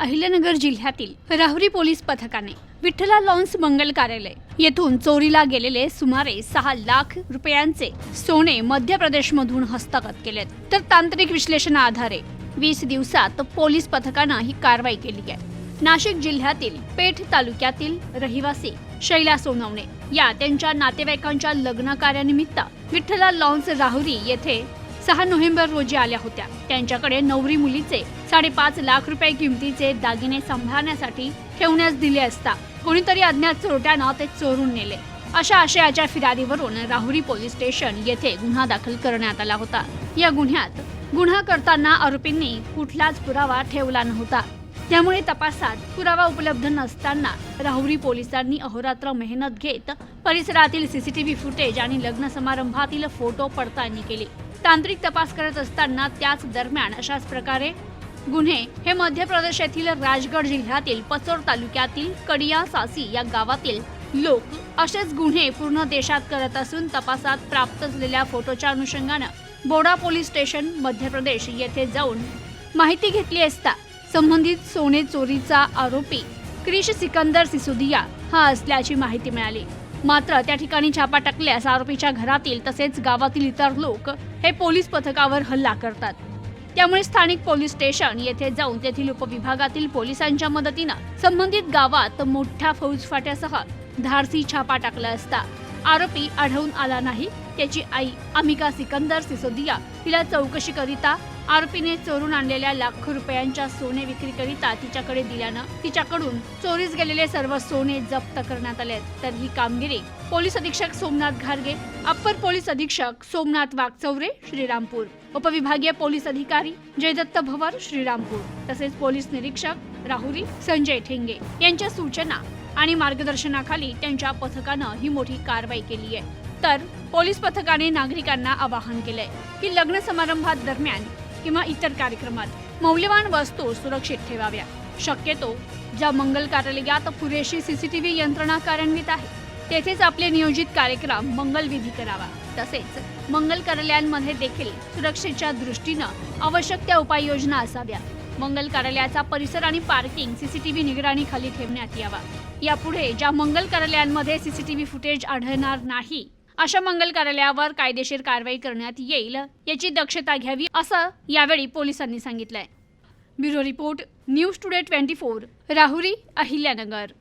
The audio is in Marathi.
अहिल्यानगर जिल्ह्यातील राहुरी पोलीस पथकाने विठ्ठला लॉन्स मंगल कार्यालय येथून चोरीला गेलेले सुमारे सहा लाख रुपयांचे सोने मध्य प्रदेशमधून हस्तगत केलेत. तर तांत्रिक विश्लेषणा आधारे वीस दिवसात पोलीस पथकानं ही कारवाई केली आहे. नाशिक जिल्ह्यातील पेठ तालुक्यातील रहिवासी शैला सोनवणे या त्यांच्या नातेवाईकांच्या लग्न कार्यानिमित्त विठ्ठला लॉन्स राहुरी येथे सहा नोव्हेंबर रोजी आल्या होत्या. त्यांच्याकडे नवरी मुलीचे साडेपाच लाख रुपये किमतीचे दागिने सांभाळण्यासाठी ठेवण्यास दिले असता कोणीतरी अज्ञात चोरट्यानं ते चोरून नेले. अशा आशयाच्या फिर्यादीवरून राहुरी पोलीस स्टेशन येथे गुन्हा दाखल करण्यात आला होता. या गुन्ह्यात गुन्हा करताना आरोपींनी कुठलाच पुरावा ठेवला नव्हता. त्यामुळे तपासात पुरावा उपलब्ध नसताना राहुरी पोलिसांनी अहोरात्र मेहनत घेत परिसरातील सीसीटीव्ही फुटेज आणि लग्न समारंभातील फोटो पडताळणी केली. तांत्रिक तपास करत असताना त्याच दरम्यान अशाच प्रकारे गुन्हे हे मध्य प्रदेश येथील राजगड जिल्ह्यातील पचोर तालुक्यातील कडिया सासी या गावातील लोक असेच गुन्हे पूर्ण देशात करत असून तपासात प्राप्त झालेल्या फोटोच्या अनुषंगानं बोडा पोलीस स्टेशन मध्य प्रदेश येथे जाऊन माहिती घेतली असता संबंधित सोने चोरीचा आरोपी क्रिश सिकंदर सिसोदिया हा असल्याची माहिती मिळाली. मात्र त्या ठिकाणी छापा टाकल्यास आरोपीच्या घरातील तसेच गावातील इतर लोक हे पोलीस पथकावर हल्ला करतात. त्यामुळे स्थानिक पोलीस स्टेशन येथे जाऊन तेथील उपविभागातील पोलिसांच्या मदतीनं संबंधित गावात मोठ्या फौजफाट्यासह धारसी छापा टाकला असता. आरोपी आढळून आला नाही. त्याची आई अमिका सिकंदर सिसोदिया तिला चौकशीकरिता आरोपीने चोरून आणलेल्या लाखो रुपयांच्या सोने विक्रीकरिता तिच्याकडे दिल्यानं तिच्याकडून चोरीस गेलेले सर्व सोने जप्त करण्यात आले तर ही कामगिरी पोलीस अधीक्षक सोमनाथ घारगे अप्पर पोलीस अधीक्षक सोमनाथ वाघचौरे श्रीरामपूर. उपविभागीय पोलीस अधिकारी जयदत्त भवर श्रीरामपूर. तसेच पोलीस निरीक्षक राहुरी संजय ठेंगे यांच्या सूचना आणि मार्गदर्शनाखाली त्यांच्या पथकानं ही मोठी कारवाई केली आहे. तर पोलीस पथकाने नागरिकांना आवाहन केलंय की लग्न समारंभात दरम्यान किंवा इतर कार्यक्रमात मौल्यवान वस्तू सुरक्षित ठेवाव्या. शक्यतो ज्या मंगल कार्यालयात पुरेशी सीसीटीव्ही यंत्रणा कार्यान्वित आहे तेथेच आपले नियोजित कार्यक्रम मंगलविधी करावा. तसेच मंगल कार्यालयांमध्ये देखील सुरक्षेच्या दृष्टीनं आवश्यक त्या उपाययोजना असाव्या मंगल कार्यालयाचा परिसर आणि पार्किंग सीसीटीव्ही निगराणीखाली ठेवण्यात यावा. यापुढे ज्या मंगल कार्यालयांमध्ये सीसीटीव्ही फुटेज आढळणार नाही अशा मंगल कार्यालयावर कायदेशीर कारवाई करण्यात येईल याची दक्षता घ्यावी असं यावेळी पोलिसांनी सांगितलंय. Bureau report news today twenty four Rahuri Ahilyanagar.